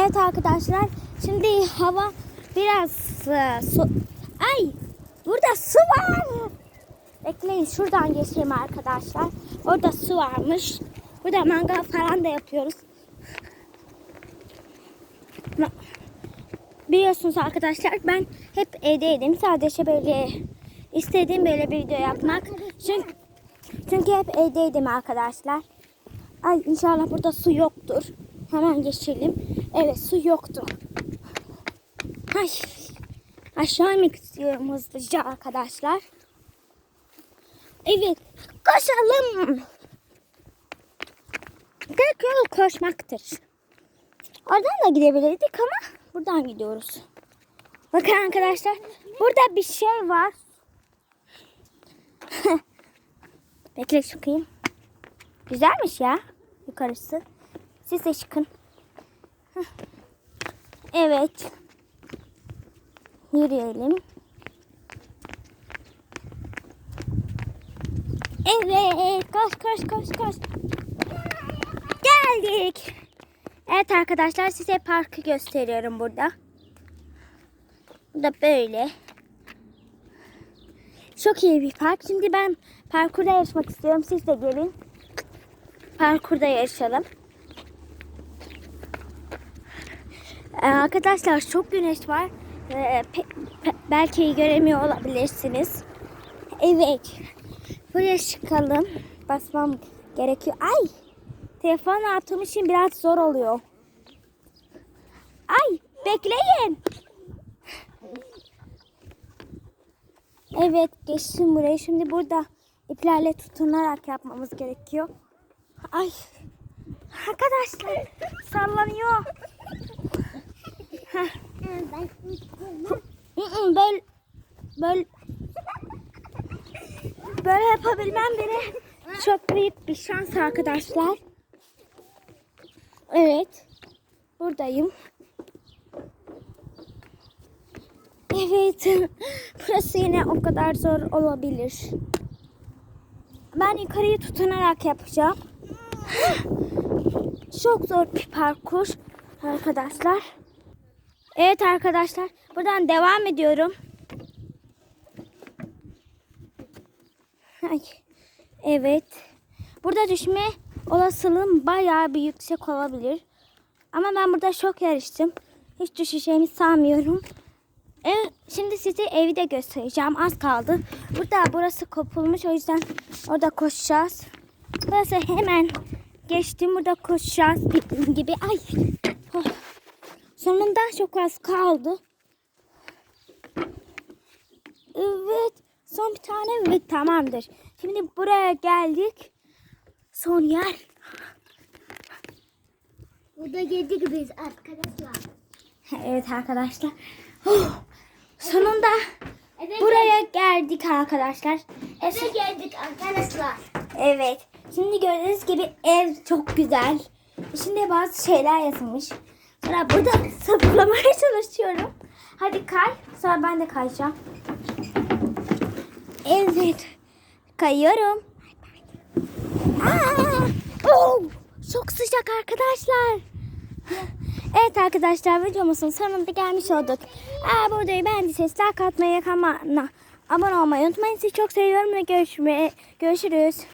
Evet arkadaşlar şimdi hava biraz e, su... Ay burada su var. Bekleyin şuradan geçeyim arkadaşlar. Orada su varmış. Burada mangal falan da yapıyoruz. Biliyorsunuz arkadaşlar ben hep evdeydim. Sadece böyle istediğim böyle bir video yapmak. Çünkü, çünkü hep evdeydim arkadaşlar. Ay inşallah burada su yoktur. Hemen geçelim. Evet su yoktu. Ay aşağı inmek istiyorum hızlıca arkadaşlar. Evet koşalım. Tek yol koşmaktır. Oradan da gidebilirdik ama buradan gidiyoruz. Bakın arkadaşlar burada bir şey var. Bekle çıkayım. Güzelmiş ya yukarısı. Siz de çıkın. Evet. Yürüyelim. Evet. Koş koş koş koş. Geldik. Evet arkadaşlar size parkı gösteriyorum burada. Burada böyle. Çok iyi bir park. Şimdi ben parkurda yarışmak istiyorum. Siz de gelin. Parkurda yarışalım. Ee, arkadaşlar çok güneş var. Ee, pe- pe- belki göremiyor olabilirsiniz. Evet. Buraya çıkalım. Basmam gerekiyor. Ay! Telefon attığım için biraz zor oluyor. Ay! Bekleyin. Evet geçtim burayı. Şimdi burada iplerle tutunarak yapmamız gerekiyor. Ay! Arkadaşlar sallanıyor. Heh. Böyle böyle böyle yapabilmem bile çok büyük bir şans arkadaşlar. Evet. Buradayım. Evet. Burası yine o kadar zor olabilir. Ben yukarıyı tutunarak yapacağım. Çok zor bir parkur arkadaşlar. Evet arkadaşlar buradan devam ediyorum. Ay, evet. Burada düşme olasılığım bayağı bir yüksek olabilir. Ama ben burada çok yarıştım. Hiç düşeceğimi sanmıyorum. Evet, şimdi size evi de göstereceğim. Az kaldı. Burada burası kopulmuş o yüzden orada koşacağız. Burası hemen geçtim. Burada koşacağız bildiğim gibi. Ay. Sonunda çok az kaldı. Evet. Son bir tane ve tamamdır. Şimdi buraya geldik. Son yer. Burada yedik biz arkadaşlar. Evet arkadaşlar. Oh, sonunda Eve, buraya geldik arkadaşlar. eve geldik arkadaşlar. Evet. Şimdi gördüğünüz gibi ev çok güzel. İçinde bazı şeyler yazılmış. Sonra burada zıplamaya çalışıyorum. Hadi kay. Sonra ben de kayacağım. Evet. Kayıyorum. Aa! Oh! Çok sıcak arkadaşlar. Evet arkadaşlar videomuzun sonunda gelmiş olduk. Eğer bu videoyu beğendiyseniz like atmayı, kanalıma abone olmayı unutmayın. Sizi çok seviyorum ve görüşmeye, görüşürüz.